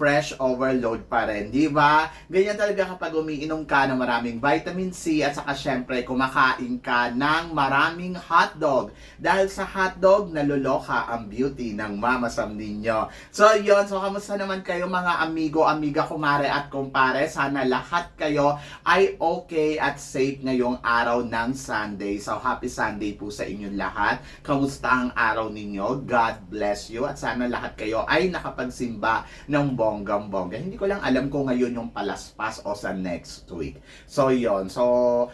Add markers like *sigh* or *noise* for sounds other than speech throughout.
fresh overload pa rin, di ba? Ganyan talaga kapag umiinom ka ng maraming vitamin C at saka syempre kumakain ka ng maraming hotdog. Dahil sa hotdog, naluloka ang beauty ng Mama Sam ninyo. So yon so kamusta naman kayo mga amigo, amiga, kumare at kumpare? Sana lahat kayo ay okay at safe ngayong araw ng Sunday. So happy Sunday po sa inyong lahat. Kamusta ang araw ninyo? God bless you at sana lahat kayo ay nakapagsimba ng bonggang bongga. Hindi ko lang alam kung ngayon yung palaspas o sa next week. So yon So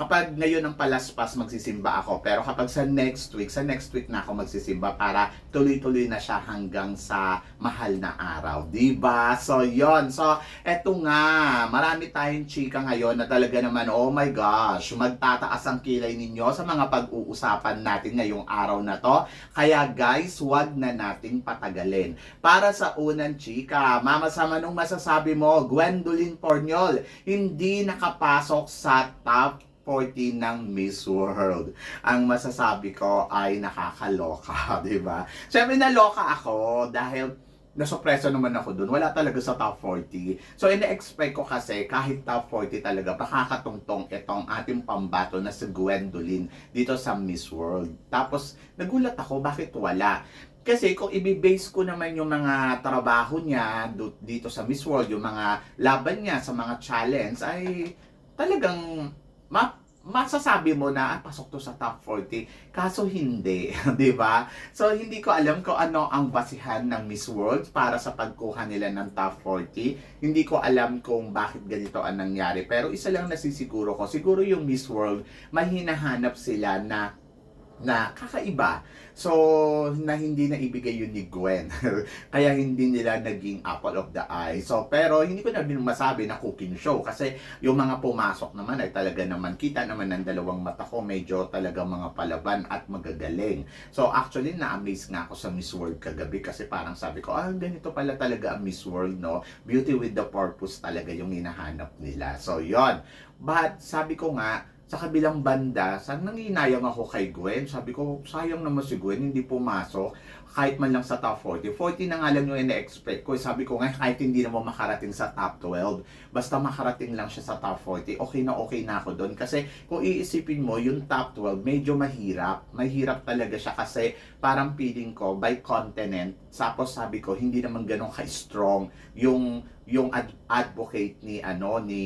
kapag ngayon ang palaspas magsisimba ako. Pero kapag sa next week sa next week na ako magsisimba para tuloy-tuloy na siya hanggang sa mahal na araw. Di ba so yon so eto nga marami tayong chika ngayon na talaga naman oh my gosh magtataas ang kilay ninyo sa mga pag-uusapan natin ngayong araw na to. Kaya guys wag na nating patagalin. Para sa unang chika mama sama nung masasabi mo? Gwendolyn Porniol hindi nakapasok sa top 40 ng Miss World. Ang masasabi ko ay nakakaloka, *laughs* di ba? Siyempre naloka ako dahil nasopreso naman ako dun. Wala talaga sa top 40. So, ina-expect ko kasi kahit top 40 talaga, makakatungtong itong ating pambato na si Gwendolyn dito sa Miss World. Tapos, nagulat ako, bakit wala? Kasi kung ibibase ko naman yung mga trabaho niya dito sa Miss World, yung mga laban niya sa mga challenge, ay talagang ma masasabi mo na ah, pasok to sa top 40 kaso hindi *laughs* di ba? So hindi ko alam kung ano ang basihan ng Miss World para sa pagkuha nila ng top 40 hindi ko alam kung bakit ganito ang nangyari. Pero isa lang nasisiguro ko siguro yung Miss World may hinahanap sila na na kakaiba. So, na hindi na ibigay yun ni Gwen. *laughs* Kaya hindi nila naging apple of the eye. So, pero hindi ko na masabi na cooking show. Kasi yung mga pumasok naman ay talaga naman, kita naman ng dalawang mata ko, medyo talaga mga palaban at magagaling. So, actually, na-amaze nga ako sa Miss World kagabi kasi parang sabi ko, ah, ganito pala talaga ang Miss World, no? Beauty with the purpose talaga yung hinahanap nila. So, yon But, sabi ko nga, sa kabilang banda, sa nanginayang ako kay Gwen, sabi ko, sayang naman si Gwen, hindi pumasok, kahit man lang sa top 40. 40 na nga lang yung ina-expect ko. Sabi ko nga, kahit hindi naman makarating sa top 12, basta makarating lang siya sa top 40, okay na okay na ako doon. Kasi kung iisipin mo, yung top 12, medyo mahirap. Mahirap talaga siya kasi parang feeling ko, by continent, tapos sabi ko, hindi naman ganun ka-strong yung yung ad- advocate ni ano ni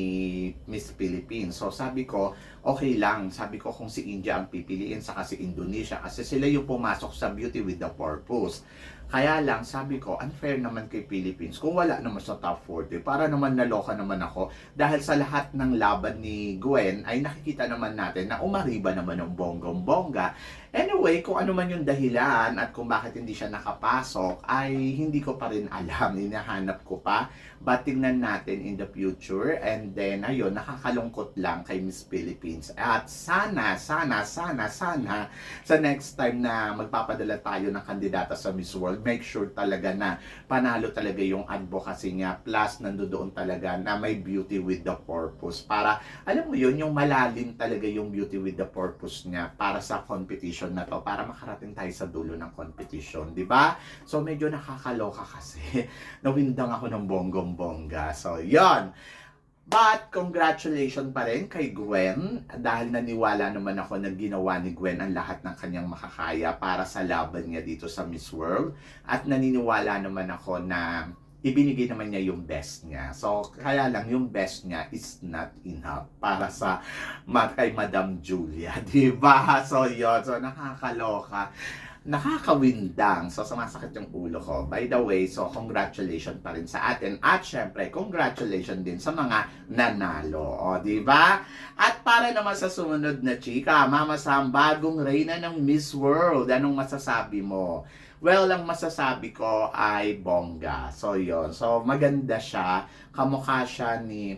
Miss Philippines. So sabi ko, okay lang. Sabi ko kung si India ang pipiliin saka si Indonesia kasi sila yung pumasok sa Beauty with the Purpose. Kaya lang, sabi ko, unfair naman kay Philippines kung wala naman sa top 40. Para naman naloka naman ako dahil sa lahat ng laban ni Gwen ay nakikita naman natin na umariba naman ng bonggong-bongga. Anyway, kung ano man yung dahilan at kung bakit hindi siya nakapasok ay hindi ko pa rin alam. *laughs* Hinahanap ko pa. But tingnan natin in the future. And then, ayun, nakakalungkot lang kay Miss Philippines. At sana, sana, sana, sana sa next time na magpapadala tayo ng kandidata sa Miss World, make sure talaga na panalo talaga yung advocacy niya. Plus, nandoon talaga na may beauty with the purpose. Para, alam mo yun, yung malalim talaga yung beauty with the purpose niya para sa competition na to. Para makarating tayo sa dulo ng competition. di ba So, medyo nakakaloka kasi. *laughs* Nawindang ako ng bonggong-bongga. So, yon But, congratulations pa rin kay Gwen dahil naniwala naman ako na ginawa ni Gwen ang lahat ng kanyang makakaya para sa laban niya dito sa Miss World. At naniniwala naman ako na ibinigay naman niya yung best niya. So, kaya lang yung best niya is not enough para sa kay Madam Julia, *laughs* di ba? So, yun. So, nakakaloka nakakawindang. So, sumasakit yung ulo ko. By the way, so, congratulations pa rin sa atin. At, syempre, congratulations din sa mga nanalo. O, di ba? At para naman sa sumunod na chika, Mama Sam, bagong reyna ng Miss World. Anong masasabi mo? Well, ang masasabi ko ay bongga. So, yon So, maganda siya. Kamukha siya ni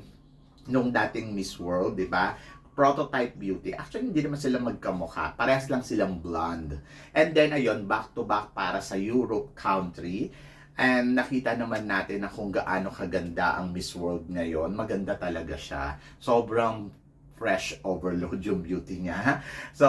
nung dating Miss World, di ba? Prototype beauty. Actually, hindi naman sila magkamukha. Parehas lang silang blonde. And then, ayun, back to back para sa Europe country. And nakita naman natin na kung gaano kaganda ang Miss World ngayon. Maganda talaga siya. Sobrang fresh overload yung beauty niya. So,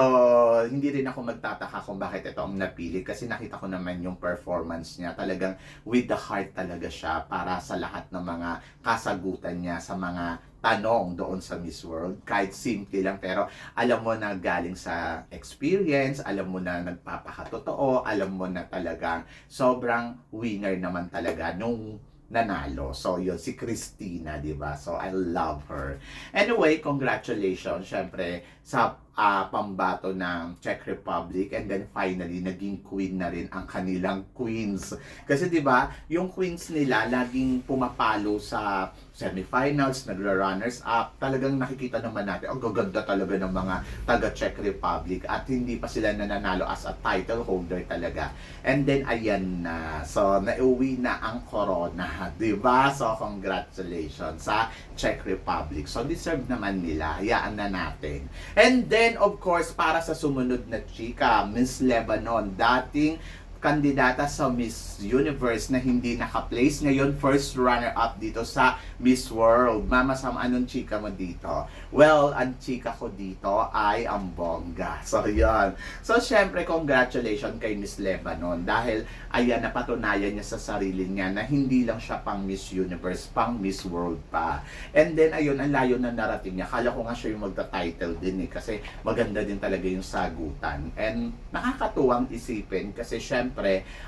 hindi rin ako magtataka kung bakit ito ang napili kasi nakita ko naman yung performance niya. Talagang with the heart talaga siya para sa lahat ng mga kasagutan niya sa mga tanong doon sa Miss World. Kahit simple lang pero alam mo na galing sa experience, alam mo na nagpapakatotoo, alam mo na talagang sobrang winner naman talaga nung nanalo. So, yun, si Christina, di ba? So, I love her. Anyway, congratulations, syempre, sa ah, pambato ng Czech Republic. And then, finally, naging queen na rin ang kanilang queens. Kasi, di ba, yung queens nila, laging pumapalo sa semifinals, nagra-runners up. Talagang nakikita naman natin, ang gaganda talaga ng mga taga-Czech Republic. At hindi pa sila nananalo as a title holder talaga. And then, ayan na. So, nauwi na ang corona. Di ba? So, congratulations sa Czech Republic. So, deserve naman nila. Hayaan na natin. And then, of course, para sa sumunod na chika, Miss Lebanon, dating kandidata sa Miss Universe na hindi naka-place ngayon first runner-up dito sa Miss World. Mama Sam, anong chika mo dito? Well, ang chika ko dito ay ang bongga. *laughs* So, yan. So, syempre, congratulations kay Miss Lebanon dahil ayan, napatunayan niya sa sarili niya na hindi lang siya pang Miss Universe, pang Miss World pa. And then, ayun, ang layo na narating niya. Kala ko nga siya yung magta-title din eh, kasi maganda din talaga yung sagutan. And nakakatuwang isipin kasi syempre,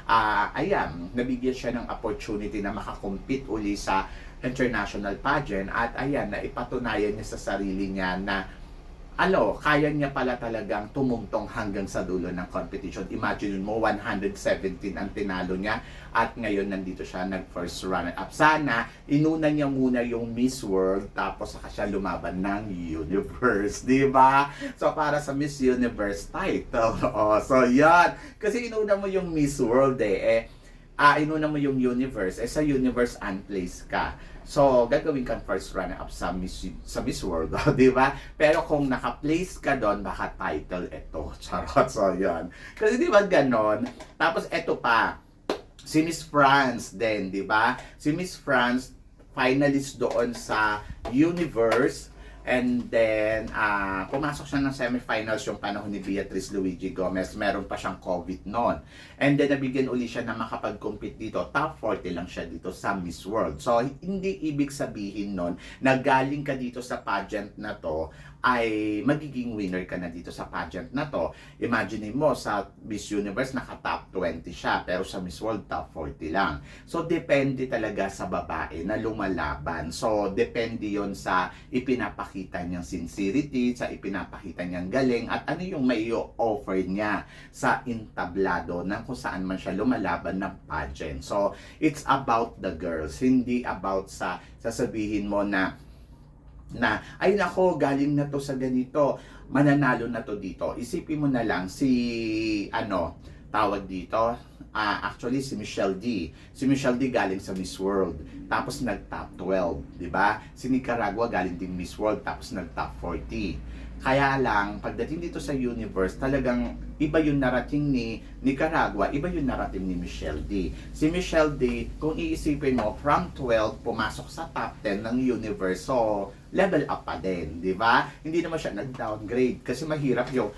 ah ayan, nabigyan siya ng opportunity na makakompete uli sa international pageant at ayan, na ipatunayan niya sa sarili niya na ano, kaya niya pala talagang tumungtong hanggang sa dulo ng competition. Imagine mo, 117 ang tinalo niya at ngayon nandito siya nag first runner up. Sana, inuna niya muna yung Miss World tapos saka siya lumaban ng Universe, di ba? So, para sa Miss Universe title. *laughs* Oh, so, yan. Kasi inuna mo yung Miss World eh. eh ah, inuna mo yung universe, eh sa universe unplace ka. So, gagawin kang first runner-up sa Miss, sa Miss World, *laughs* di ba? Pero kung naka-place ka doon, baka title ito. *laughs* Charot, so yan. Kasi di ba ganon? Tapos eto pa, si Miss France din, di ba? Si Miss France, finalist doon sa Universe. And then, ah pumasok siya ng semifinals yung panahon ni Beatrice Luigi Gomez. Meron pa siyang COVID noon. And then, nabigyan uli siya na makapag-compete dito. Top 40 lang siya dito sa Miss World. So, hindi ibig sabihin nun na galing ka dito sa pageant na to ay magiging winner ka na dito sa pageant na to. Imagine mo, sa Miss Universe, naka-top 20 siya. Pero sa Miss World, top 40 lang. So, depende talaga sa babae na lumalaban. So, depende yon sa ipinapakita niyang sincerity, sa ipinapakita niyang galing, at ano yung may offer niya sa intablado ng kung saan man siya lumalaban ng pageant. So, it's about the girls, hindi about sa sasabihin mo na na ay nako galing na to sa ganito. Mananalo na to dito. Isipin mo na lang si ano tawag dito? Ah actually si Michelle D. Si Michelle D galing sa Miss World tapos nag top 12 di ba? Si Nicaragua galing din Miss World tapos nag top 40 kaya lang, pagdating dito sa universe, talagang iba yung narating ni Nicaragua, iba yung narating ni Michelle D. Si Michelle D, kung iisipin mo, from 12, pumasok sa top 10 ng universe. So, level up pa din, di ba? Hindi naman siya nag-downgrade kasi mahirap yung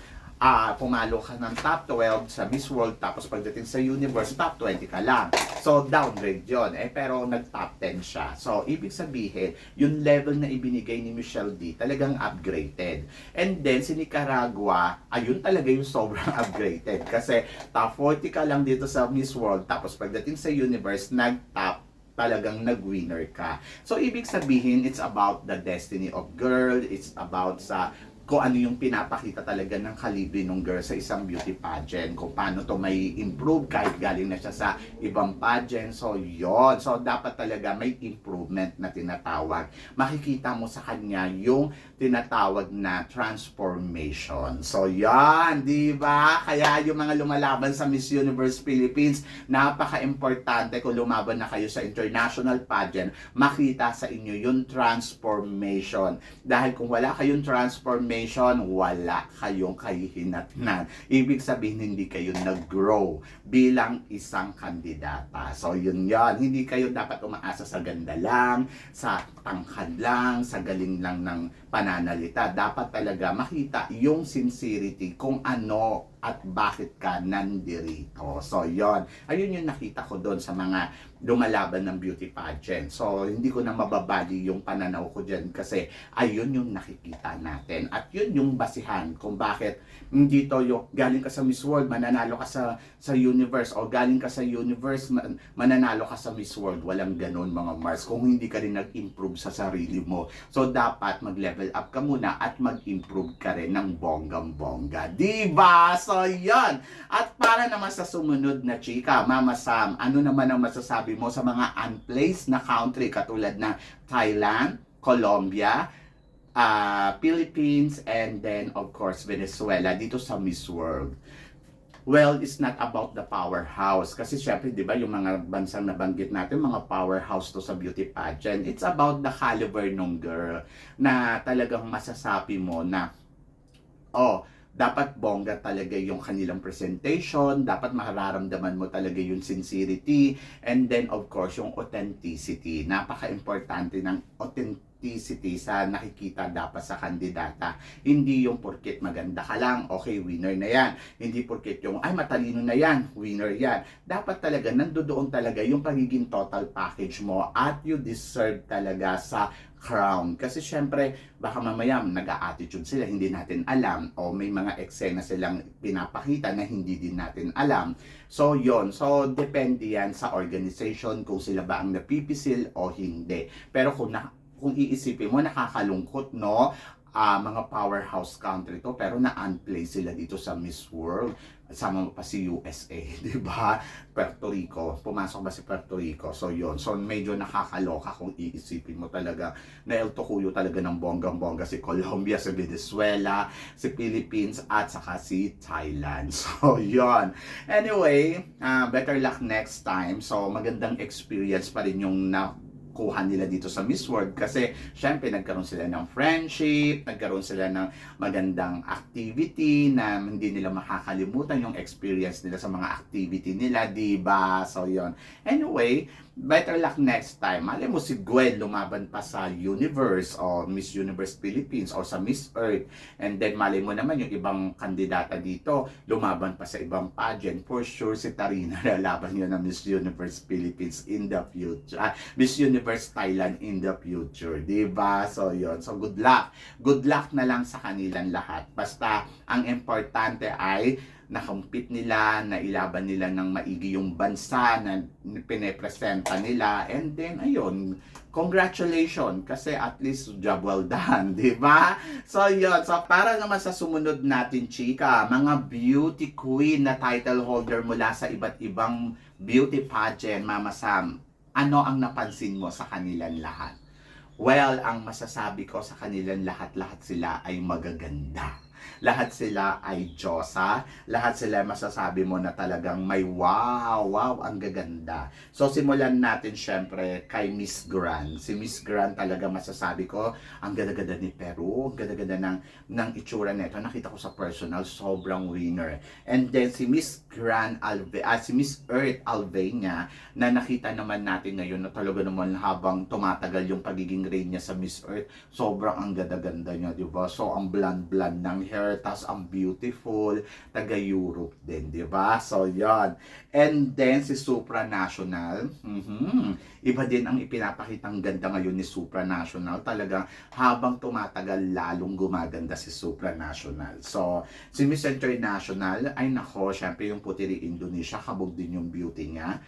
ah pumalo ka ng top 12 sa Miss World tapos pagdating sa universe top 20 ka lang. So downgrade 'yon. Eh pero nag-top 10 siya. So ibig sabihin, yung level na ibinigay ni Michelle D talagang upgraded. And then si Nicaragua, ayun talaga yung sobrang *laughs* upgraded kasi top 40 ka lang dito sa Miss World tapos pagdating sa universe nag-top talagang nag-winner ka. So, ibig sabihin, it's about the destiny of girl, it's about sa kung ano yung pinapakita talaga ng kalibre ng girl sa isang beauty pageant, kung paano to may improve kahit galing na siya sa ibang pageant. So, yon So, dapat talaga may improvement na tinatawag. Makikita mo sa kanya yung tinatawag na transformation. So, yan, di ba? Kaya yung mga lumalaban sa Miss Universe Philippines, napaka-importante kung lumaban na kayo sa international pageant, makita sa inyo yung transformation. Dahil kung wala kayong transformation, wala kayong kahihinatnan. Ibig sabihin, hindi kayo nag-grow bilang isang kandidata. So, yun yan. Hindi kayo dapat umaasa sa ganda lang, sa tangkad lang, sa galing lang ng pananalita. Dapat talaga makita yung sincerity kung ano at bakit ka nandirito. So, yon Ayun yung nakita ko doon sa mga lumalaban ng beauty pageant. So, hindi ko na mababali yung pananaw ko dyan kasi ayun yung nakikita natin. At yun yung basihan kung bakit hindi to yung galing ka sa Miss World, mananalo ka sa, sa universe o galing ka sa universe, man- mananalo ka sa Miss World. Walang ganun mga Mars kung hindi ka rin nag-improve sa sarili mo. So, dapat mag-level up ka muna at mag-improve ka rin ng bonggang-bongga. Diba? So, yon At para naman sa sumunod na chika, Mama Sam, ano naman ang masasabi mo sa mga unplaced na country katulad ng Thailand, Colombia, ah, Philippines, and then of course Venezuela dito sa Miss World? Well, it's not about the powerhouse. Kasi syempre, di ba, yung mga bansang nabanggit natin, mga powerhouse to sa beauty pageant. It's about the caliber nung girl na talagang masasabi mo na, oh, dapat bongga talaga yung kanilang presentation, dapat mararamdaman mo talaga yung sincerity, and then of course yung authenticity. Napaka-importante ng authenticity sa nakikita dapat sa kandidata. Hindi yung porket maganda ka lang, okay, winner na yan. Hindi porket yung, ay matalino na yan, winner yan. Dapat talaga, nandoon talaga yung pagiging total package mo at you deserve talaga sa crown. Kasi syempre, baka mamaya nag-a-attitude sila, hindi natin alam. O may mga eksena silang pinapakita na hindi din natin alam. So, yon So, depende yan sa organization kung sila ba ang napipisil o hindi. Pero kung, na, kung iisipin mo, nakakalungkot, no? Ah, mga powerhouse country to pero na-unplay sila dito sa Miss World sama pa si USA, *laughs* di ba? Puerto Rico, pumasok ba si Puerto Rico? So yon so medyo nakakaloka kung iisipin mo talaga na El Tocuyo talaga ng bonggang-bongga si Colombia, si Venezuela, si Philippines, at saka si Thailand. *laughs* So yon Anyway, ah, better luck next time. So magandang experience pa rin yung na kuha nila dito sa Miss World kasi syempre nagkaroon sila ng friendship, nagkaroon sila ng magandang activity na hindi nila makakalimutan yung experience nila sa mga activity nila, di ba? So yon. Anyway, better luck next time. Mali mo si Gwen lumaban pa sa Universe o Miss Universe Philippines o sa Miss Earth. And then mali mo naman yung ibang kandidata dito lumaban pa sa ibang pageant. For sure si Tarina *laughs* lalaban yun ng Miss Universe Philippines in the future. Ah, Miss Universe Thailand in the future. Di ba? So yon. So good luck. Good luck na lang sa kanilang lahat. Basta ang importante ay nakumpit nila, na ilaban nila ng maigi yung bansa na pinepresenta nila. And then, ayun, congratulations kasi at least job well done, *laughs* di ba? So, yun. So, para naman sa sumunod natin, chika, mga beauty queen na title holder mula sa iba't ibang beauty pageant, Mama Sam, ano ang napansin mo sa kanilang lahat? Well, ang masasabi ko sa kanilang lahat-lahat sila ay magaganda. Lahat sila ay Diyosa. Lahat sila masasabi mo na talagang may wow, wow, ang gaganda. So simulan natin syempre kay Miss Grand. Si Miss Grand talaga masasabi ko, ang ganda-ganda ni Peru, ang ganda-ganda ng, ng itsura nito. Nakita ko sa personal, sobrang winner. And then si Miss Grand Alve, ah, si Miss Earth Alvenia, na nakita naman natin ngayon na talaga naman habang tumatagal yung pagiging reign niya sa Miss Earth, sobrang ang ganda-ganda niya, di ba? So, ang bland-bland ng hair, tas ang beautiful, taga-Europe din, di ba? So, yon And then, si Supranational, mhm, iba din ang ipinapakitang ganda ngayon ni Supranational. Talagang habang tumatagal, lalong gumaganda si Supranational. So, si Miss International, ay nako, syempre yung Putiri Indonesia, kabog din yung beauty niya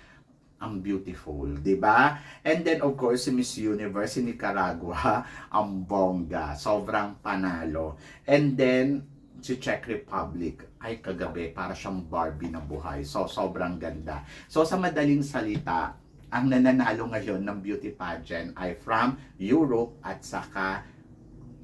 ang beautiful, di ba? And then of course si Miss Universe si Nicaragua, *laughs* ang bongga, sobrang panalo. And then si Czech Republic ay kagabi para siyang Barbie na buhay. So sobrang ganda. So sa madaling salita, ang nananalo ngayon ng beauty pageant ay from Europe at saka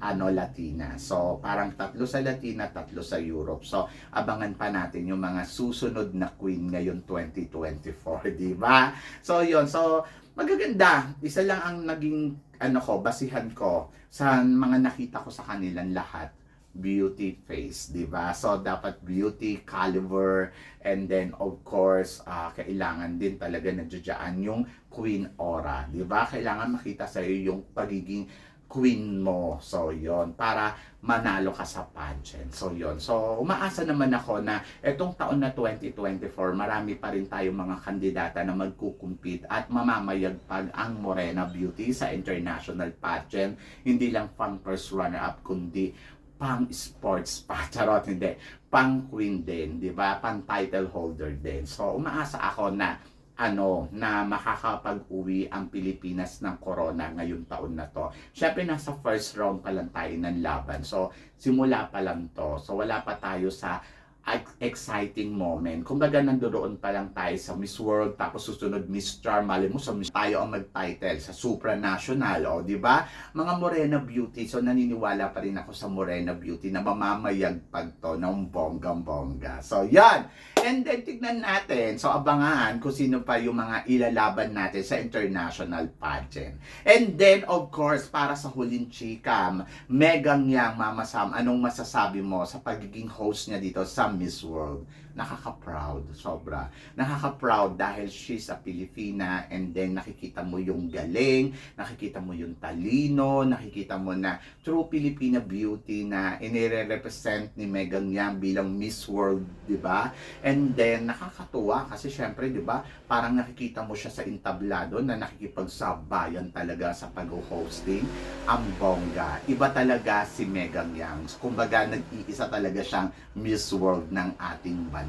ano Latina. So parang tatlo sa Latina, tatlo sa Europe. So abangan pa natin yung mga susunod na queen ngayon 2024, *laughs* di ba? So yun, so magaganda. Isa lang ang naging ano ko, basihan ko sa mga nakita ko sa kanilang lahat beauty face, di ba? So, dapat beauty, caliber, and then, of course, ah, kailangan din talaga nandiyan yung queen aura, di ba? Kailangan makita sa iyo yung pagiging queen mo. So, yon para manalo ka sa pageant. So, yon So, umaasa naman ako na etong taon na 2024, marami pa rin tayong mga kandidata na magkukumpit at mamamayagpag ang Morena Beauty sa international pageant. Hindi lang pang first runner-up, kundi pang sports pa. *laughs* Charot, hindi. Pang queen din, di ba? Pang title holder din. So, umaasa ako na ano, na makakapag-uwi ang Pilipinas ng corona ngayong taon na to. Siyempre, nasa first round pa lang tayo ng laban. So, simula pa lang to. So, wala pa tayo sa ex- exciting moment. Kumbaga, nandoon pa lang tayo sa Miss World, tapos susunod Miss Char, mali mo sa Miss tayo ang mag-title sa supranational, o, di ba? Mga Morena Beauty, so naniniwala pa rin ako sa Morena Beauty na mamamayagpag to ng bonggang-bongga. So, yan! And then, tignan natin, so abangan kung sino pa yung mga ilalaban natin sa international pageant. And then, of course, para sa huling chikam, Megang Yang, Mama Sam, anong masasabi mo sa pagiging host niya dito sa Miss World? Nakaka-proud, sobra. Nakaka-proud dahil she's a Pilipina and then nakikita mo yung galing, nakikita mo yung talino, nakikita mo na true Filipina beauty na inire-represent ni Megan Yang bilang Miss World, di ba? And then, nakakatuwa kasi syempre, di ba, parang nakikita mo siya sa entablado na nakikipagsabayan talaga sa pag-hosting. Ang bongga. Iba talaga si Megan Yang. Kumbaga, nag-iisa talaga siyang Miss World ng ating bansa.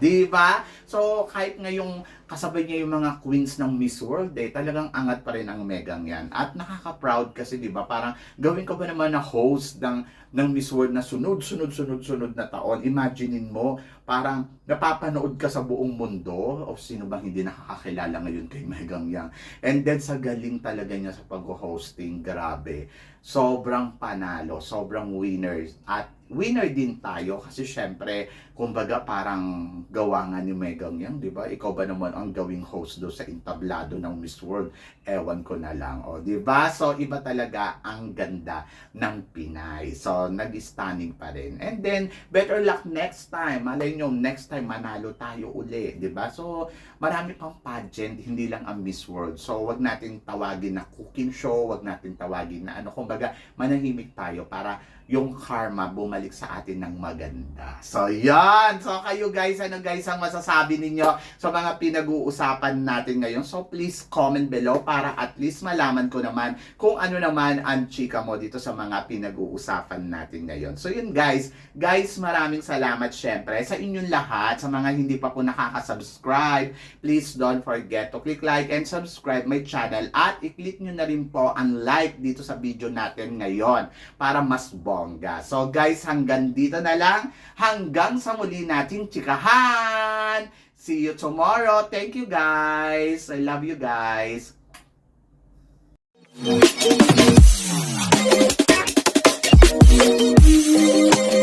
Di ba? So, kahit ngayong kasabay niya yung mga queens ng Miss World, eh, talagang angat pa rin ang Megan yan. At nakaka-proud kasi, di ba, parang gawin ko ba naman na host ng, ng Miss World na sunod, sunod, sunod, sunod na taon. Imaginein mo, parang napapanood ka sa buong mundo o sino bang hindi nakakakilala ngayon kay Megan Yang. And then sa galing talaga niya sa pag-hosting, grabe. Sobrang panalo, sobrang winner. At winner din tayo kasi syempre, kumbaga parang gawa nga ni Megan Yang, di ba? Ikaw ba naman ang gawing host do sa entablado ng Miss World? Ewan ko na lang, o di ba? So iba talaga ang ganda ng Pinay. So nag-stunning pa rin. And then, better luck next time. Malay nyo, next time manalo tayo uli, di ba? So, marami pang pageant, hindi lang ang Miss World. So, wag natin tawagin na cooking show, wag natin tawagin na ano, kumbaga, manahimik tayo para yung karma bumalik sa atin ng maganda. So, yan! So, kayo guys, ano guys ang masasabi ninyo sa mga pinag-uusapan natin ngayon? So, please comment below para at least malaman ko naman kung ano naman ang chika mo dito sa mga pinag-uusapan natin ngayon. So, yun guys. Guys, maraming salamat syempre sa inyong lahat, sa mga hindi pa po nakaka-subscribe. Please don't forget to click like and subscribe my channel at i-click nyo na rin po ang like dito sa video natin ngayon para mas bongga. So guys, hanggang dito na lang. Hanggang sa muli natin chikahan. See you tomorrow. Thank you guys. I love you guys. Thank you.